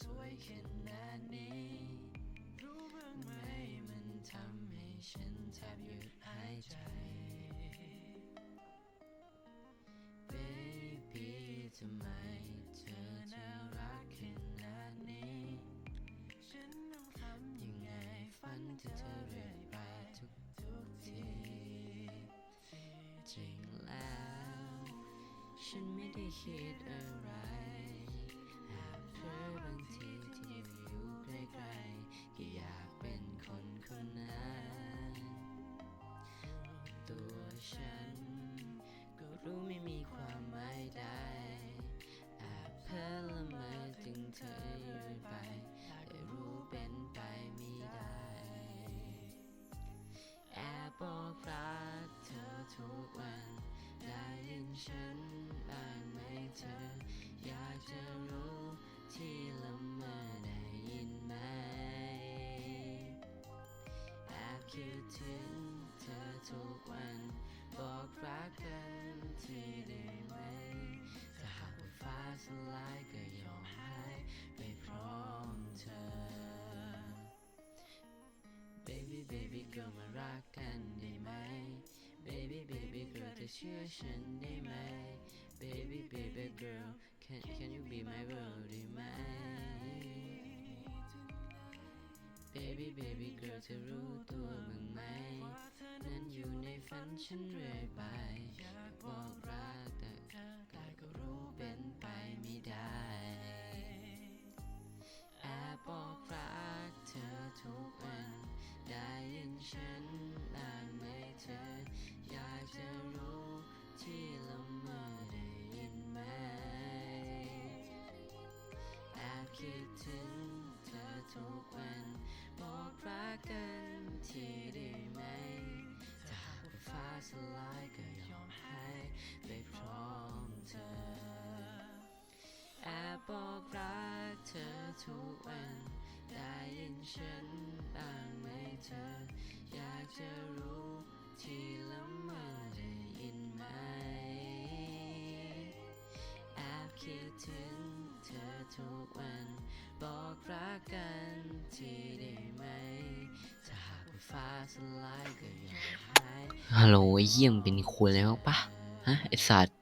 สวยขนาดนี้ รู้บ้างไหมมันทำให้ฉันแทบหยุดหายใจ Baby ทำไมเธอน่ารักขนาดนี้ ฉันต้องทำยังไงฝันถึงเธอเรื่อยไปทุกทุกที จริงแล้ว ฉันไม่ได้คิดอะไร ฉัน ก็รู้ไม่มีความหมายใดแอบเพ้อละเมอถึงเธออยู่ไปแต่รู้เป็นไปไม่ได้แอบบอกรักเธอทุกวันได้ยินฉันบ้างไหมเธอ อยากจะรู้ที่ละเมอได้ยินไหมแอบคิดถึงเธอทุกวัน บอกรักกันทีได้ไหม ถ้าหากว่าฟ้าสลายก็ยอมหายไปพร้อมเธอ Baby baby girl มารักกันได้ไหม Baby baby girl เธอเชื่อฉันได้ไหม Baby baby girl can can you be my world ได้ไหม Baby baby girl เธอรู้ตัว ฝันฉันเรื่อยไป อยากบอกรักแต่แต่ก็รู้เป็นไปไม่ได้แอบบอกรักเธอทุกวัน ได้ยินฉันบ้างไหมเธอ อยากจะรู้ที่ละเมอได้ยินไหมแอบคิดถึงเธอทุกวัน ฉันบ้างไหมเธอ อยากจะรู้ที่ละเมอได้ยินไหม แอบคิดถึงเธอทุกวัน บอกรักกันทีได้ไหม ถ้าหากว่าฟ้าสลายก็ยอมหายฮัลโหลไอ้เยี่ยมเป็นคนแล้วปะฮะไอสัตว์